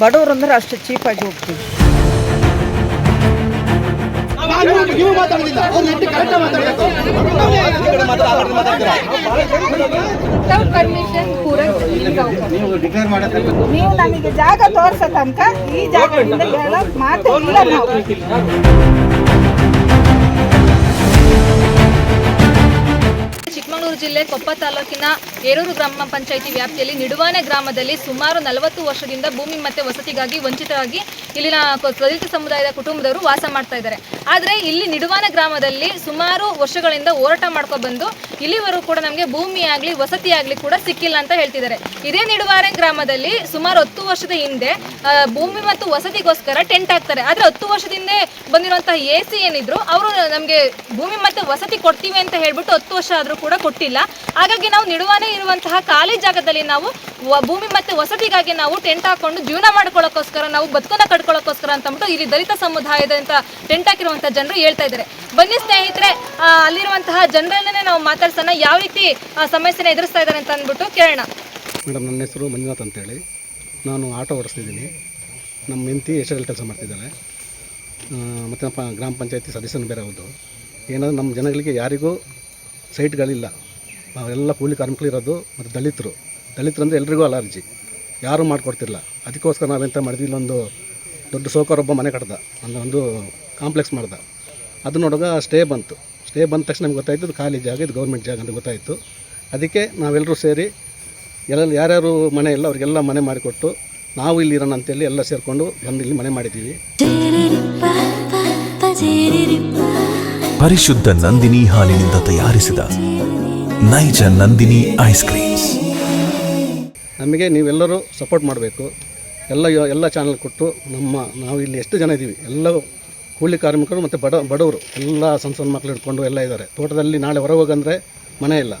ಬಡವರು ಅಂದ್ರೆ ಅಷ್ಟು ಚೀಪಾಗಿ ಹೋಗ್ತೀವಿ. ನೀವು ನಮಗೆ ಜಾಗ ತೋರ್ಸೋ ತನಕ ಈ ಜಾಗದಿಂದ ಮಾತಾಡ ಚಿಕ್ಕಮಗಳೂರು ಜಿಲ್ಲೆ ಕೊಪ್ಪ ತಾಲೂಕಿನ ಏರೂರು ಗ್ರಾಮ ಪಂಚಾಯಿತಿ ವ್ಯಾಪ್ತಿಯಲ್ಲಿ ನಿಡುವಾನೆ ಗ್ರಾಮದಲ್ಲಿ ಸುಮಾರು ನಲವತ್ತು ವರ್ಷದಿಂದ ಭೂಮಿ ಮತ್ತೆ ವಸತಿಗಾಗಿ ವಂಚಿತರಾಗಿ ಇಲ್ಲಿನ ದಲಿತ ಸಮುದಾಯದ ಕುಟುಂಬದವರು ವಾಸ ಮಾಡ್ತಾ ಇದ್ದಾರೆ. ಆದರೆ ಇಲ್ಲಿ ನಿಡುವಾನ ಗ್ರಾಮದಲ್ಲಿ ಸುಮಾರು ವರ್ಷಗಳಿಂದ ಹೋರಾಟ ಬಂದು ಇಲ್ಲಿವರೆಗೂ ಕೂಡ ನಮಗೆ ಭೂಮಿ ಆಗಲಿ ವಸತಿ ಆಗಲಿ ಕೂಡ ಸಿಕ್ಕಿಲ್ಲ ಅಂತ ಹೇಳ್ತಿದ್ದಾರೆ. ಇದೇ ನಿಡುವಾರೆ ಗ್ರಾಮದಲ್ಲಿ ಸುಮಾರು ಹತ್ತು ವರ್ಷದ ಹಿಂದೆ ಭೂಮಿ ಮತ್ತು ವಸತಿಗೋಸ್ಕರ ಟೆಂಟ್ ಹಾಕ್ತಾರೆ. ಆದರೆ ಹತ್ತು ವರ್ಷದಿಂದ ಬಂದಿರುವಂತಹ ಎ ಸಿ ಏನಿದ್ರು, ಅವರು ನಮಗೆ ಭೂಮಿ ಮತ್ತು ವಸತಿ ಕೊಡ್ತೀವಿ ಅಂತ ಹೇಳ್ಬಿಟ್ಟು ಹತ್ತು ವರ್ಷ ಆದರೂ ಕೂಡ ಕೊಟ್ಟಿಲ್ಲ. ಹಾಗಾಗಿ ನಾವು ನಿಡುವಾನೆ ಇರುವಂತಹ ಖಾಲಿ ಜಾಗದಲ್ಲಿ ನಾವು ಭೂಮಿ ಮತ್ತು ವಸತಿಗಾಗಿ ನಾವು ಟೆಂಟ್ ಹಾಕೊಂಡು ಜೀವನ ಮಾಡ್ಕೊಳ್ಳೋಕ್ಕೋಸ್ಕರ ನಾವು ಬದುಕನ್ನ ಕಟ್ಕೊಳ್ಳೋಕ್ಕೋಸ್ಕರ ಅಂತ ಅಂದ್ಬಿಟ್ಟು ಇಲ್ಲಿ ದಲಿತ ಸಮುದಾಯದಂತ ಟೆಂಟ್ ಹಾಕಿರುವಂತಹ ಜನರು ಹೇಳ್ತಾ ಇದ್ದಾರೆ. ಬನ್ನಿ ಸ್ನೇಹಿತರೆ ಅಲ್ಲಿರುವಂತಹ ಜನರನ್ನೇ ನಾವು ಮಾತಾಡ್ಸೋಣ. ಯಾವ ರೀತಿ ಸಮಸ್ಯೆನ ಎದುರಿಸ್ತಾ ಇದ್ದಾರೆ ಅಂತ ಅಂದ್ಬಿಟ್ಟು ಕೇಳೋಣ. ಮೇಡಮ್, ನನ್ನ ಹೆಸರು ಮಂಜುನಾಥ್ ಅಂತೇಳಿ. ನಾನು ಆಟೋ ಓಡಿಸ್ತಿದ್ದೀನಿ. ನಮ್ಮ ಹೆಂಡತಿ ಎಷ್ಟರಲ್ಲಿ ಕೆಲಸ ಮಾಡ್ತಿದ್ದಾಳೆ. ಮತ್ತು ನಮ್ಮ ಗ್ರಾಮ ಪಂಚಾಯತಿ ಸದಸ್ಯನು ಬೇರೆ ಹೌದು. ಏನಾದರೂ ನಮ್ಮ ಜನಗಳಿಗೆ ಯಾರಿಗೂ ಸೈಟ್ಗಳಿಲ್ಲ. ಎಲ್ಲ ಕೂಲಿ ಕಾರ್ಮಿಕರು ಇರೋದು ಮತ್ತು ದಲಿತರು. ದಲಿತರು ಅಂದರೆ ಎಲ್ರಿಗೂ ಅಲರ್ಜಿ. ಯಾರೂ ಮಾಡಿಕೊಡ್ತಿಲ್ಲ. ಅದಕ್ಕೋಸ್ಕರ ನಾವೆಂತ ಮಾಡಿದ್ವಿ, ಇಲ್ಲೊಂದು ದೊಡ್ಡ ಸೋಕರೊಬ್ಬ ಮನೆ ಕಟ್ದ ಅಂದರೆ ಒಂದು ಕಾಂಪ್ಲೆಕ್ಸ್ ಮಾಡ್ದ. ಅದು ನೋಡುವಾಗ ಸ್ಟೇ ಬಂತು. ಸ್ಟೇ ಬಂದ ತಕ್ಷಣ ನಮ್ಗೆ ಗೊತ್ತಾಯಿತು ಇದು ಖಾಲಿ ಜಾಗ ಇದು ಗೌರ್ಮೆಂಟ್ ಜಾಗ ಅಂತ ಗೊತ್ತಾಯಿತು. ಅದಕ್ಕೆ ನಾವೆಲ್ಲರೂ ಸೇರಿ ಎಲ್ಲ ಯಾರ್ಯಾರು ಮನೆ ಇಲ್ಲ ಅವರಿಗೆಲ್ಲ ಮನೆ ಮಾಡಿಕೊಟ್ಟು ನಾವು ಇಲ್ಲಿ ಇರೋಣ ಅಂತೇಳಿ ಎಲ್ಲ ಸೇರಿಕೊಂಡು ಬಂದು ಇಲ್ಲಿ ಮನೆ ಮಾಡಿದ್ದೀವಿ. ಪರಿಶುದ್ಧ ನಂದಿನಿ ಹಾಲಿನಿಂದ ತಯಾರಿಸಿದ ನೈಜ ನಂದಿನಿ ಐಸ್ ಕ್ರೀಮ್ಸ್. ನಮಗೆ ನೀವೆಲ್ಲರೂ ಸಪೋರ್ಟ್ ಮಾಡಬೇಕು. ಎಲ್ಲ ಎಲ್ಲ ಚಾನಲ್ ಕೊಟ್ಟು ನಮ್ಮ, ನಾವು ಇಲ್ಲಿ ಎಷ್ಟು ಜನ ಇದ್ದೀವಿ ಎಲ್ಲ ಕೂಲಿ ಕಾರ್ಮಿಕರು ಮತ್ತು ಬಡ, ಬಡವರು, ಎಲ್ಲ ಸಣ್ಣ ಸಣ್ಣ ಮಕ್ಕಳು ಇಟ್ಕೊಂಡು ಎಲ್ಲ ಇದ್ದಾರೆ. ತೋಟದಲ್ಲಿ ನಾಳೆ ಹೊರಗೆ ಹೋಗಂದರೆ ಮನೆ ಇಲ್ಲ.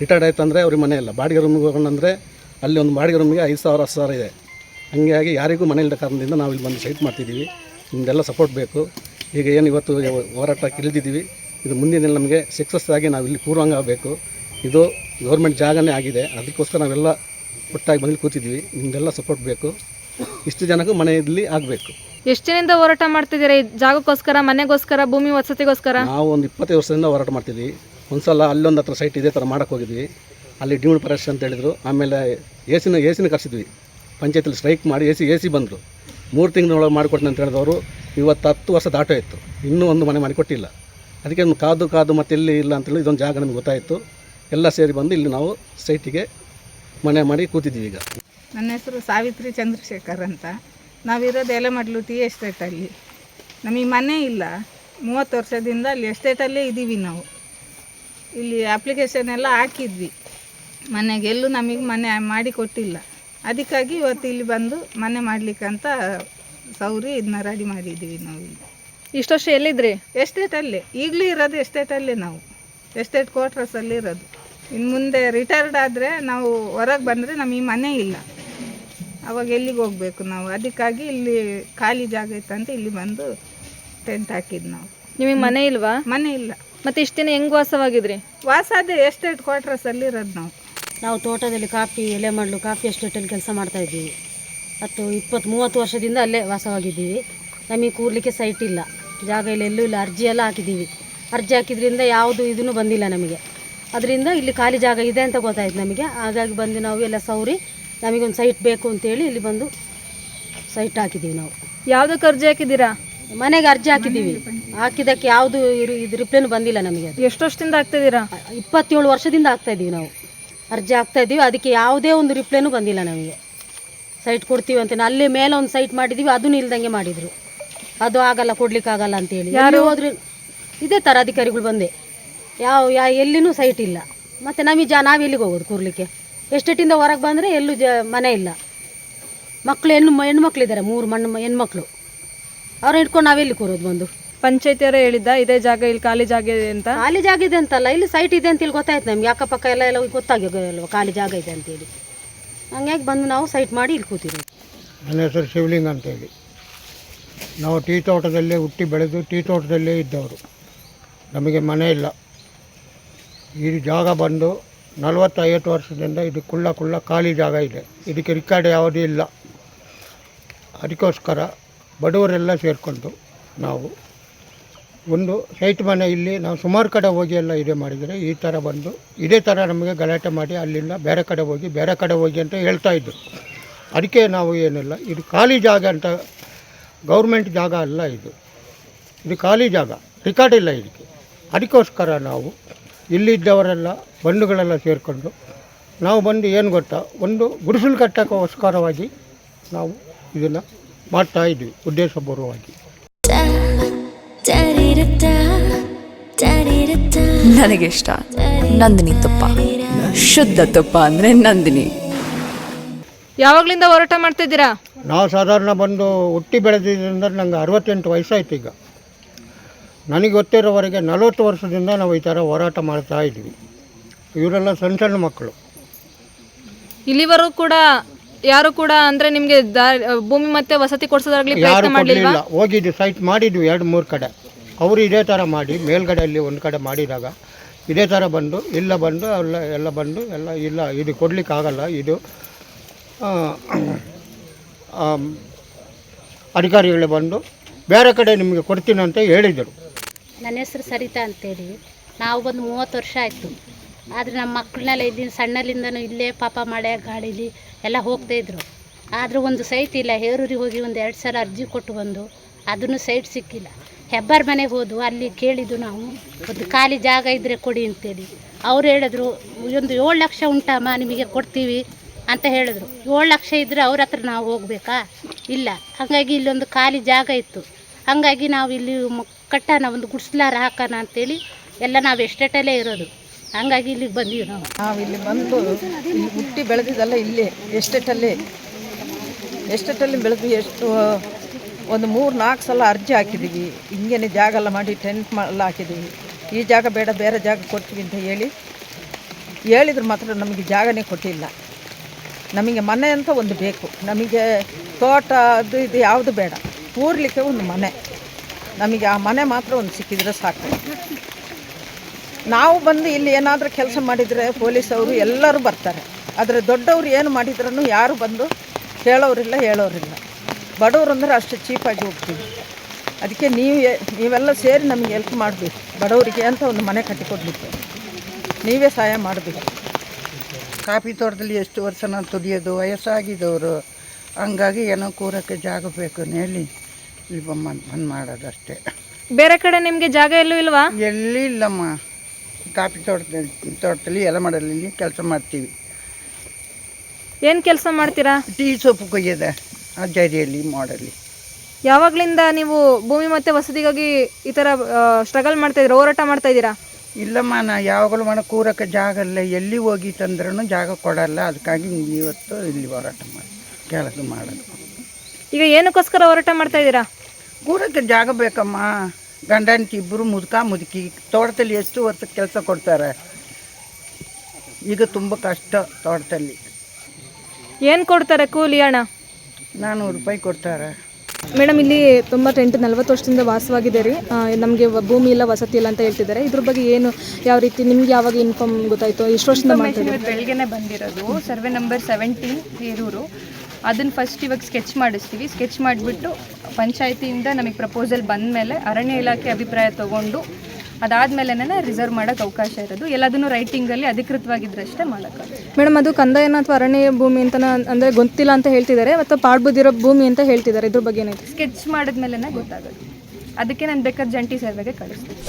ರಿಟೈರ್ಡ್ ಆಯ್ತು ಅಂದರೆ ಅವ್ರಿಗೆ ಮನೆ ಇಲ್ಲ. ಬಾಡಿಗೆ ರೂಮ್ಗೆ ಹೋಗೋಣಂದರೆ ಅಲ್ಲಿ ಒಂದು ಬಾಡಿಗೆ ರೂಮಿಗೆ ಐದು ಸಾವಿರ, ಹತ್ತು ಸಾವಿರ ಇದೆ. ಹಾಗಾಗಿ ಯಾರಿಗೂ ಮನೆ ಇಲ್ಲದ ಕಾರಣದಿಂದ ನಾವು ಇಲ್ಲಿ ಬಂದು ಸೈಟ್ ಮಾಡ್ತಿದ್ದೀವಿ ನಿಮ್ಮದೆಲ್ಲ ಸಪೋರ್ಟ್ ಬೇಕು. ಈಗ ಏನು ಇವತ್ತು ಹೋರಾಟಕ್ಕೆ ಇಳಿದಿದ್ದೀವಿ ಇದು ಮುಂದಿನ ನಮಗೆ ಸಕ್ಸಸ್ ಆಗಿ ನಾವು ಇಲ್ಲಿ ಪೂರ್ವಾಂಗ ಆಗಬೇಕು. ಇದು ಗೌರ್ಮೆಂಟ್ ಜಾಗನೇ ಆಗಿದೆ. ಅದಕ್ಕೋಸ್ಕರ ನಾವೆಲ್ಲ ಒಟ್ಟಾಗಿ ಬಂದು ಕೂತಿದ್ದೀವಿ ನಿಮ್ಮದೆಲ್ಲ ಸಪೋರ್ಟ್ ಬೇಕು. ಇಷ್ಟು ಜನಕ್ಕೂ ಮನೆಯಲ್ಲಿ ಆಗಬೇಕು. ಎಷ್ಟು ದಿನದಿಂದ ಹೋರಾಟ ಮಾಡ್ತಿದ್ದೀರಾ? ಈ ಜಾಗಕ್ಕೋಸ್ಕರ ಮನೆಗೋಸ್ಕರ ಭೂಮಿ ವಸತಿಗೋಸ್ಕರ? ನಾವು ಒಂದು ಇಪ್ಪತ್ತೈದು ವರ್ಷದಿಂದ ಹೋರಾಟ ಮಾಡ್ತಿದ್ವಿ ಒಂದು ಸಲ ಅಲ್ಲೊಂದು ಹತ್ರ ಸೈಟ್ ಇದೇ ಥರ ಮಾಡೋಕ್ಕೆ ಹೋಗಿದ್ವಿ. ಅಲ್ಲಿ ಡ್ಯೂನ್ ಪರೇಶ್ ಅಂತ ಹೇಳಿದರು. ಆಮೇಲೆ ಎ ಸಿನ ಎ ಸಿನ ಕರೆಸಿದ್ವಿ. ಪಂಚಾಯತಲ್ಲಿ ಸ್ಟ್ರೈಕ್ ಮಾಡಿ ಎ ಸಿ ಎ ಸಿ ಬಂದರು. ಮೂರು ತಿಂಗಳೊಳಗೆ ಮಾಡಿಕೊಡ್ತೀನಿ ಅಂತ ಹೇಳಿದವರು ಇವತ್ತು ಹತ್ತು ವರ್ಷ ದಾಟೋ ಇತ್ತು ಇನ್ನೂ ಒಂದು ಮನೆ ಮಾಡಿಕೊಟ್ಟಿಲ್ಲ. ಅದಕ್ಕೆ ಒಂದು ಕಾದು ಕಾದು ಮತ್ತೆ ಎಲ್ಲಿ ಇಲ್ಲ ಅಂತೇಳಿ ಇದೊಂದು ಜಾಗ ನಮಗೆ ಗೊತ್ತಾಯಿತು. ಎಲ್ಲ ಸೇರಿ ಬಂದು ಇಲ್ಲಿ ನಾವು ಸೈಟಿಗೆ ಮನೆ ಮಾಡಿ ಕೂತಿದ್ದೀವಿ ಈಗ. ನನ್ನ ಹೆಸರು ಸಾವಿತ್ರಿ ಚಂದ್ರಶೇಖರ್ ಅಂತ. ನಾವಿರೋದು ಎಲೆಮಡ್ಲು ಟಿ ಎಸ್ಟೇಟಲ್ಲಿ ನಮಗೆ ಮನೆ ಇಲ್ಲ. ಮೂವತ್ತು ವರ್ಷದಿಂದ ಅಲ್ಲಿ ಎಸ್ಟೇಟಲ್ಲೇ ಇದ್ದೀವಿ ನಾವು. ಇಲ್ಲಿ ಅಪ್ಲಿಕೇಶನ್ ಎಲ್ಲ ಹಾಕಿದ್ವಿ. ಮನೆಗೆ ಎಲ್ಲೂ ನಮಗೆ ಮನೆ ಮಾಡಿ ಕೊಟ್ಟಿಲ್ಲ. ಅದಕ್ಕಾಗಿ ಇವತ್ತು ಇಲ್ಲಿ ಬಂದು ಮನೆ ಮಾಡಲಿಕ್ಕಂತ ಸೌರಿ ಇದನ್ನ ರೆಡಿ ಮಾಡಿದ್ದೀವಿ ನಾವು ಇಲ್ಲಿ. ಇಷ್ಟು ವರ್ಷ ಎಲ್ಲಿದ್ರಿ? ಎಸ್ಟೇಟಲ್ಲೇ ಈಗಲೂ ಇರೋದು ಎಸ್ಟೇಟಲ್ಲೇ ನಾವು. ಎಸ್ಟೇಟ್ ಕ್ವಾರ್ಟರ್ಸಲ್ಲಿ ಇರೋದು. ಇನ್ನು ಮುಂದೆ ರಿಟೈರ್ಡ್ ಆದರೆ ನಾವು ಹೊರಗೆ ಬಂದರೆ ನಮಗೆ ಮನೆ ಇಲ್ಲ. ಅವಾಗ ಎಲ್ಲಿಗೆ ಹೋಗಬೇಕು ನಾವು? ಅದಕ್ಕಾಗಿ ಇಲ್ಲಿ ಖಾಲಿ ಜಾಗ ಇತ್ತಂತ ಇಲ್ಲಿ ಬಂದು ಟೆಂಟ್ ಹಾಕಿದ್ ನಾವು. ನಿಮಗೆ ಮನೆ ಇಲ್ವಾ? ಮನೆ ಇಲ್ಲ. ಮತ್ತೆ ಇಷ್ಟು ದಿನ ಹೆಂಗ್ ವಾಸವಾಗಿದ್ರಿ? ವಾಸ ಅದೇ ಎಸ್ಟೇಟ್ ಕ್ವಾರ್ಟರ್ಸಲ್ಲಿ ಇರೋದು ನಾವು. ನಾವು ತೋಟದಲ್ಲಿ ಕಾಫಿ ಎಲೆ ಮಾಡಲು ಕಾಫಿ ಎಸ್ಟೇಟಲ್ಲಿ ಕೆಲಸ ಮಾಡ್ತಾ ಇದ್ದೀವಿ. ಹತ್ತು ಇಪ್ಪತ್ತು ಮೂವತ್ತು ವರ್ಷದಿಂದ ಅಲ್ಲೇ ವಾಸವಾಗಿದ್ದೀವಿ. ನಮಗೆ ಕೂರ್ಲಿಕ್ಕೆ ಸೈಟ್ ಇಲ್ಲ. ಜಾಗ ಇಲ್ಲ ಎಲ್ಲೂ ಇಲ್ಲ. ಅರ್ಜಿ ಎಲ್ಲ ಹಾಕಿದ್ದೀವಿ. ಅರ್ಜಿ ಹಾಕಿದ್ರಿಂದ ಯಾವುದು ಇದೂ ಬಂದಿಲ್ಲ ನಮಗೆ. ಅದರಿಂದ ಇಲ್ಲಿ ಖಾಲಿ ಜಾಗ ಇದೆ ಅಂತ ಗೊತ್ತಾಯ್ತು ನಮಗೆ. ಹಾಗಾಗಿ ಬಂದು ನಾವು ಎಲ್ಲ ಸೌರಿ ನಮಗೊಂದು ಸೈಟ್ ಬೇಕು ಅಂತೇಳಿ ಇಲ್ಲಿ ಬಂದು ಸೈಟ್ ಹಾಕಿದ್ದೀವಿ ನಾವು. ಯಾವುದಕ್ಕೆ ಅರ್ಜಿ ಹಾಕಿದ್ದೀರಾ? ಮನೆಗೆ ಅರ್ಜಿ ಹಾಕಿದ್ದೀವಿ ಹಾಕಿದಕ್ಕೆ ಯಾವುದು ಇದು ರಿಪ್ಲೈನು ಬಂದಿಲ್ಲ ನಮಗೆ ಅದು. ಎಷ್ಟು ವರ್ಷದಿಂದ ಹಾಕ್ತಿದ್ದೀರಾ ಇಪ್ಪತ್ತೇಳು ವರ್ಷದಿಂದ ಆಗ್ತಾಯಿದ್ದೀವಿ ನಾವು. ಅರ್ಜಿ ಹಾಕ್ತಾ ಇದ್ದೀವಿ ಅದಕ್ಕೆ ಯಾವುದೇ ಒಂದು ರಿಪ್ಲೈನು ಬಂದಿಲ್ಲ ನಮಗೆ. ಸೈಟ್ ಕೊಡ್ತೀವಿ ಅಂತ ಅಲ್ಲಿ ಮೇಲೆ ಒಂದು ಸೈಟ್ ಮಾಡಿದ್ದೀವಿ ಅದು ಇಲ್ದಂಗೆ ಮಾಡಿದರು. ಅದು ಆಗಲ್ಲ ಕೊಡ್ಲಿಕ್ಕೆ ಆಗಲ್ಲ ಅಂತೇಳಿ. ಯಾರು? ಹೋದ್ರೆ ಇದೇ ಥರ ಅಧಿಕಾರಿಗಳು ಬಂದೆ. ಯಾವ ಯಾ ಎಲ್ಲಿನೂ ಸೈಟ್ ಇಲ್ಲ. ಮತ್ತು ನಮಗೆ ಜಾ ನಾವು ಎಲ್ಲಿಗೆ ಹೋಗೋದು ಕೂರ್ಲಿಕ್ಕೆ? ಎಸ್ಟೇಟಿಂದ ಹೊರಗೆ ಬಂದರೆ ಎಲ್ಲೂ ಜ ಮನೆ ಇಲ್ಲ. ಮಕ್ಕಳು ಹೆಣ್ಣು ಹೆಣ್ಮಕ್ಳಿದ್ದಾರೆ ಮೂರು ಮಣ್ಣು ಹೆಣ್ಮಕ್ಳು. ಅವ್ರು ಇಟ್ಕೊಂಡು ನಾವೆಲ್ಲಿ ಕೂರೋದು ಬಂದು? ಪಂಚಾಯತಿಯವರೇ ಹೇಳಿದ್ದ ಇದೇ ಜಾಗ ಇಲ್ಲಿ ಖಾಲಿ ಜಾಗ ಇದೆ ಅಂತ? ಖಾಲಿ ಜಾಗ ಇದೆ ಅಂತಲ್ಲ ಇಲ್ಲಿ ಸೈಟ್ ಇದೆ ಅಂತ ಇಲ್ಲಿ ಗೊತ್ತಾಯ್ತು ನಮ್ಗೆ. ಅಕ್ಕಪಕ್ಕ ಎಲ್ಲ ಎಲ್ಲ ಗೊತ್ತಾಗಿಲ್ವ ಖಾಲಿ ಜಾಗ ಇದೆ ಅಂತೇಳಿ ಹಂಗಾಗಿ ಬಂದು ನಾವು ಸೈಟ್ ಮಾಡಿ ಇಲ್ಲಿ ಕೂತಿರೋದು? ನನ್ನ ಹೆಸರು ಶಿವಲಿಂಗ್ ಅಂತೇಳಿ ನಾವು ಟೀ ತೋಟದಲ್ಲೇ ಹುಟ್ಟಿ ಬೆಳೆದು ಟೀ ತೋಟದಲ್ಲೇ ಇದ್ದವರು. ನಮಗೆ ಮನೆ ಇಲ್ಲ. ಈ ಜಾಗ ಬಂದು ನಲವತ್ತೈವತ್ತು ವರ್ಷದಿಂದ ಇದು ಕುಳ್ಳ ಕುಳ್ಳ ಖಾಲಿ ಜಾಗ ಇದೆ. ಇದಕ್ಕೆ ರಿಕಾರ್ಡ್ ಯಾವುದೂ ಇಲ್ಲ. ಅದಕ್ಕೋಸ್ಕರ ಬಡವರೆಲ್ಲ ಸೇರಿಕೊಂಡು ನಾವು ಒಂದು ಸೈಟ್ ಮನೆ ಇಲ್ಲಿ ನಾವು ಸುಮಾರು ಕಡೆ ಹೋಗಿ ಎಲ್ಲ ಇದೇ ಮಾಡಿದರೆ ಈ ಥರ ಬಂದು ಇದೇ ಥರ ನಮಗೆ ಗಲಾಟೆ ಮಾಡಿ ಅಲ್ಲಿಂದ ಬೇರೆ ಕಡೆ ಹೋಗಿ, ಬೇರೆ ಕಡೆ ಹೋಗಿ ಅಂತ ಹೇಳ್ತಾ ಇದ್ದರು ಅದಕ್ಕೆ ನಾವು ಏನಿಲ್ಲ. ಇದು ಖಾಲಿ ಜಾಗ ಅಂತ ಗೌರ್ಮೆಂಟ್ ಜಾಗ ಅಲ್ಲ ಇದು. ಇದು ಖಾಲಿ ಜಾಗ. ರಿಕಾರ್ಡ್ ಇಲ್ಲ ಇದಕ್ಕೆ. ಅದಕ್ಕೋಸ್ಕರ ನಾವು ಇಲ್ಲಿದ್ದವರೆಲ್ಲ ಬಂಧುಗಳೆಲ್ಲ ಸೇರಿಕೊಂಡು ನಾವು ಬಂದು ಏನು ಗೊತ್ತಾ? ಒಂದು ಗುಡಿಸಲು ಕಟ್ಟೋಕ್ಕೋಸ್ಕರವಾಗಿ ನಾವು ಇದನ್ನು ಮಾಡ್ತಾ ಇದ್ವಿ ಉದ್ದೇಶಪೂರ್ವವಾಗಿ. ನನಗೆ ಇಷ್ಟ ನಂದಿನಿ ತುಪ್ಪ. ಶುದ್ಧ ತುಪ್ಪ ಅಂದರೆ ನಂದಿನಿ. ಯಾವಾಗ್ಲಿಂದ ಹೋರಾಟ ಮಾಡ್ತಾ ಇದ್ದೀರಾ ನಾವು ಸಾಧಾರಣ ಬಂದು ಹುಟ್ಟಿ ಬೆಳೆದಿದ್ದರಿಂದ ನಂಗೆ ಅರವತ್ತೆಂಟು ವಯಸ್ಸಾಯ್ತು ಈಗ. ನನಗೆ ಗೊತ್ತಿರೋವರೆಗೆ ನಲವತ್ತು ವರ್ಷದಿಂದ ನಾವು ಈ ಥರ ಹೋರಾಟ ಮಾಡ್ತಾ ಇದ್ವಿ. ಇವರೆಲ್ಲ ಸಣ್ಣ ಸಣ್ಣ ಮಕ್ಕಳು. ಇಲ್ಲಿವರೆಗೂ ಕೂಡ ಯಾರು ಕೂಡ ಅಂದ್ರೆ ನಿಮಗೆ ಭೂಮಿ ಮತ್ತೆ ವಸತಿ ಕೊಡ್ಸೋದಾಗ್ಲಿ ಯಾರು ಪ್ರಯತ್ನ ಮಾಡ್ಲಿಲ್ವಾ? ಕೊಡಲಿಲ್ಲ. ಹೋಗಿದ್ವಿ ಸೈಟ್ ಮಾಡಿದ್ವಿ ಎರಡು ಮೂರು ಕಡೆ. ಅವರು ಇದೇ ಥರ ಮಾಡಿ ಮೇಲ್ಗಡೆಯಲ್ಲಿ ಒಂದು ಕಡೆ ಮಾಡಿದಾಗ ಇದೇ ಥರ ಬಂದು ಇಲ್ಲ ಬಂದು ಅಲ್ಲ ಎಲ್ಲ ಬಂದು ಎಲ್ಲ ಇಲ್ಲ ಇದು ಕೊಡಲಿಕ್ಕಾಗಲ್ಲ ಇದು ಆ, ಅಧಿಕಾರಿಗಳು ಬಂದು ಬೇರೆ ಕಡೆ ನಿಮಗೆ ಕೊಡ್ತೀನಿ ಅಂತ ಹೇಳಿದರು. ನನ್ನ ಹೆಸರು ಸರಿತಾ ಅಂತೇಳಿ. ನಾವು ಬಂದು ಮೂವತ್ತು ವರ್ಷ ಆಯಿತು. ಆದರೆ ನಮ್ಮ ಮಕ್ಕಳನ್ನೆಲ್ಲ ಇದ್ದೀನಿ ಸಣ್ಣಲಿಂದನೂ ಇಲ್ಲೇ ಪಾಪ ಮಳೆ ಗಾಡೀಲಿ ಎಲ್ಲ ಹೋಗ್ತಾಯಿದ್ರು ಆದರೂ ಒಂದು ಸೈಟ್ ಇಲ್ಲ, ಹೇರೂರಿಗೆ ಹೋಗಿ ಒಂದು ಎರಡು ಸಲ ಅರ್ಜಿ ಕೊಟ್ಟು ಬಂದು, ಅದನ್ನು ಸೈಟ್ ಸಿಕ್ಕಿಲ್ಲ. ಹೆಬ್ಬಾರ್ ಮನೆಗೆ ಹೋದು, ಅಲ್ಲಿ ಕೇಳಿದ್ದು ನಾವು, ಒಂದು ಖಾಲಿ ಜಾಗ ಇದ್ದರೆ ಕೊಡಿ ಅಂತೇಳಿ. ಅವ್ರು ಹೇಳಿದ್ರು, ಒಂದು ಏಳು ಲಕ್ಷ ಉಂಟಮ್ಮ, ನಿಮಗೆ ಕೊಡ್ತೀವಿ ಅಂತ ಹೇಳಿದ್ರು. ಏಳು ಲಕ್ಷ ಇದ್ದರೆ ಅವ್ರ ಹತ್ರ ನಾವು ಹೋಗಬೇಕಾ? ಇಲ್ಲ. ಹಾಗಾಗಿ ಇಲ್ಲೊಂದು ಖಾಲಿ ಜಾಗ ಇತ್ತು. ಹಾಗಾಗಿ ನಾವು ಇಲ್ಲಿ ಕಟ್ಟೋಣ ಒಂದು ಗುಡ್ಸ್ಲಾರ ಹಾಕೋಣ ಅಂತೇಳಿ ಎಲ್ಲ ನಾವು ಎಷ್ಟೇಟಲ್ಲೇ ಇರೋದು. ಹಂಗಾಗಿ ಇಲ್ಲಿಗೆ ಬಂದೀವಿ ನಾವು. ನಾವು ಇಲ್ಲಿ ಬಂದು ಇಲ್ಲಿ ಹುಟ್ಟಿ ಬೆಳೆದಿದ್ದಲ್ಲ ಇಲ್ಲಿ ಎಸ್ಟೇಟಲ್ಲಿ ಎಸ್ಟೇಟಲ್ಲಿ ಬೆಳೆದು ಎಷ್ಟು, ಒಂದು ಮೂರು ನಾಲ್ಕು ಸಲ ಅರ್ಜಿ ಹಾಕಿದ್ದೀವಿ ಹಿಂಗೇನೆ ಜಾಗ ಎಲ್ಲ ಮಾಡಿ ಟೆಂಟ್ ಎಲ್ಲ ಹಾಕಿದ್ದೀವಿ ಈ ಜಾಗ ಬೇಡ, ಬೇರೆ ಜಾಗ ಕೊಡ್ತೀವಿ ಅಂತ ಹೇಳಿ. ಹೇಳಿದ್ರು ಮಾತ್ರ ನಮಗೆ ಜಾಗನೇ ಕೊಟ್ಟಿಲ್ಲ. ನಮಗೆ ಮನೆ ಅಂತ ಒಂದು ಬೇಕು. ನಮಗೆ ತೋಟ ಅದು ಇದು ಯಾವುದು ಬೇಡ. ಕೂರ್ಲಿಕ್ಕೆ ಒಂದು ಮನೆ. ನಮಗೆ ಆ ಮನೆ ಮಾತ್ರ ಒಂದು ಸಿಕ್ಕಿದ್ರೆ ಸಾಕು. ನಾವು ಬಂದು ಇಲ್ಲಿ ಏನಾದರೂ ಕೆಲಸ ಮಾಡಿದರೆ ಪೊಲೀಸವರು ಎಲ್ಲರೂ ಬರ್ತಾರೆ. ಆದರೆ ದೊಡ್ಡವರು ಏನು ಮಾಡಿದ್ರೂ ಯಾರು ಬಂದು ಕೇಳೋರಿಲ್ಲ ಹೇಳೋರಿಲ್ಲ. ಬಡವರು ಅಂದರೆ ಅಷ್ಟು ಚೀಪಾಗಿ ಹೋಗ್ತೀವಿ. ಅದಕ್ಕೆ ನೀವು ನೀವೆಲ್ಲ ಸೇರಿ ನಮಗೆ ಹೆಲ್ಪ್ ಮಾಡಬೇಕು. ಬಡವರಿಗೆ ಅಂತ ಒಂದು ಮನೆ ಕಟ್ಟಿಕೊಡ್ಲಿಕ್ಕೆ ನೀವೇ ಸಹಾಯ ಮಾಡಬೇಕು. ಕಾಫಿ ತೋಟದಲ್ಲಿ ಎಷ್ಟು ವರ್ಷ ನಾನು ತುಡಿಯೋದು ವಯಸ್ಸಾಗಿದ್ದವರು, ಹಂಗಾಗಿ ಏನೋ ಕೂರಕ್ಕೆ ಜಾಗ ಬೇಕು, ಹೇಳಿ. ಇಲ್ಲಿ ಬಂದು ಮಾಡೋದಷ್ಟೇ. ಬೇರೆ ಕಡೆ ನಿಮಗೆ ಜಾಗ ಎಲ್ಲೂ ಇಲ್ವಾ? ಎಲ್ಲಿ ಇಲ್ಲಮ್ಮ. ಕಾಫಿ ತೋಟದಲ್ಲಿ ತೋಟದಲ್ಲಿ ಎಲ್ಲ ಮಾಡಲಿ ಕೆಲಸ ಮಾಡ್ತೀವಿ. ಏನು ಕೆಲಸ ಮಾಡ್ತೀರಾ? ಟೀ ಸೊಪ್ಪು ಕೊಯ್ಯದ ಆ ಜರಿಯಲ್ಲಿ ಮಾಡಲ್ಲಿ. ಯಾವಾಗಲಿಂದ ನೀವು ಭೂಮಿ ಮತ್ತೆ ವಸತಿಗಾಗಿ ಈ ತರ ಸ್ಟ್ರಗಲ್ ಮಾಡ್ತಾ ಇದ್ದೀರಾ ಹೋರಾಟ ಮಾಡ್ತಾ ಇದ್ದೀರಾ? ಇಲ್ಲಮ್ಮ ನಾ ಯಾವಾಗಲೂ ಮಾಡೋ ಕೂರಕ್ಕೆ ಜಾಗ ಇಲ್ಲ. ಎಲ್ಲಿ ಹೋಗಿ ತಂದ್ರೂ ಜಾಗ ಕೊಡಲ್ಲ. ಅದಕ್ಕಾಗಿ ಇವತ್ತು ಇಲ್ಲಿ ಹೋರಾಟ ಮಾಡಿ ಕೆಲಸ ಮಾಡೋದು. ಈಗ ಏನಕ್ಕೋಸ್ಕರ ಹೋರಾಟ ಮಾಡ್ತಾ ಇದ್ದೀರಾ? ಕೂಡಕ್ಕೆ ಜಾಗ ಬೇಕಮ್ಮ. ಗಂಡ ಹೆಂಡ್ತಿ ಇಬ್ಬರು ಮುದುಕ ಮುದುಕಿ. ತೋಟದಲ್ಲಿ ಎಷ್ಟು ವರ್ಷ ಕೆಲಸ ಕೊಡ್ತಾರೆ? ಈಗ ತುಂಬ ಕಷ್ಟ ತೋಟದಲ್ಲಿ. ಏನು ಕೊಡ್ತಾರೆ ಕೂಲಿ ಅಣ್ಣ ನಾನ್ನೂರು ರೂಪಾಯಿ ಕೊಡ್ತಾರೆ. ಮೇಡಮ್ ಇಲ್ಲಿ ತುಂಬ ಟೆಂಟ್ ನಲ್ವತ್ತು ವರ್ಷದಿಂದ ವಾಸವಾಗಿದೆ ರೀ. ನಮಗೆ ಭೂಮಿ ಇಲ್ಲ ವಸತಿ ಇಲ್ಲ ಅಂತ ಹೇಳ್ತಿದ್ದಾರೆ. ಇದ್ರ ಬಗ್ಗೆ ಏನು ಯಾವ ರೀತಿ ನಿಮ್ಗೆ ಯಾವಾಗ ಇನ್ಫಾರ್ಮ್ ಗೊತ್ತಾಯ್ತು? ಇಷ್ಟು ವರ್ಷದಿಂದ? ಬೆಳಗ್ಗೆನೆ ಬಂದಿರೋದು. ಸರ್ವೆ ನಂಬರ್ ಸೆವೆಂಟೀನ್ ಹೇರೂರು ಅದನ್ನು ಫಸ್ಟ್ ಇವಾಗ ಸ್ಕೆಚ್ ಮಾಡಿಸ್ತೀವಿ. ಸ್ಕೆಚ್ ಮಾಡಿಬಿಟ್ಟು ಪಂಚಾಯತಿಯಿಂದ ನಮಗೆ ಪ್ರಪೋಸಲ್ ಬಂದ ಮೇಲೆ ಅರಣ್ಯ ಇಲಾಖೆ ಅಭಿಪ್ರಾಯ ತಗೊಂಡು ಅದಾದಮೇಲೆ ರಿಸರ್ವ್ ಮಾಡೋಕ್ಕೆ ಅವಕಾಶ ಇರೋದು. ಎಲ್ಲದನ್ನು ರೈಟಿಂಗಲ್ಲಿ ಅಧಿಕೃತವಾಗಿದ್ದರಷ್ಟೇ ಮಾಡೋಕೆ ಮೇಡಮ್ ಅದು ಕಂದಾಯನ ಅಥವಾ ಅರಣ್ಯ ಭೂಮಿ ಅಂತ ಅಂದರೆ ಗೊತ್ತಿಲ್ಲ ಅಂತ ಹೇಳ್ತಿದ್ದಾರೆ ಮತ್ತು ಪಾಡ್ಬುದಿರೋ ಭೂಮಿ ಅಂತ ಹೇಳ್ತಿದ್ದಾರೆ. ಇದ್ರ ಬಗ್ಗೆ ಸ್ಕೆಚ್ ಮಾಡಿದ್ಮೇಲೆ ಗೊತ್ತಾಗೋದು ಅದಕ್ಕೆ ನಾನು ಬೇಕಾದ ಜಂಟಿ ಸರ್ವೆಗೆ ಕಳಿಸ್ತೀನಿ.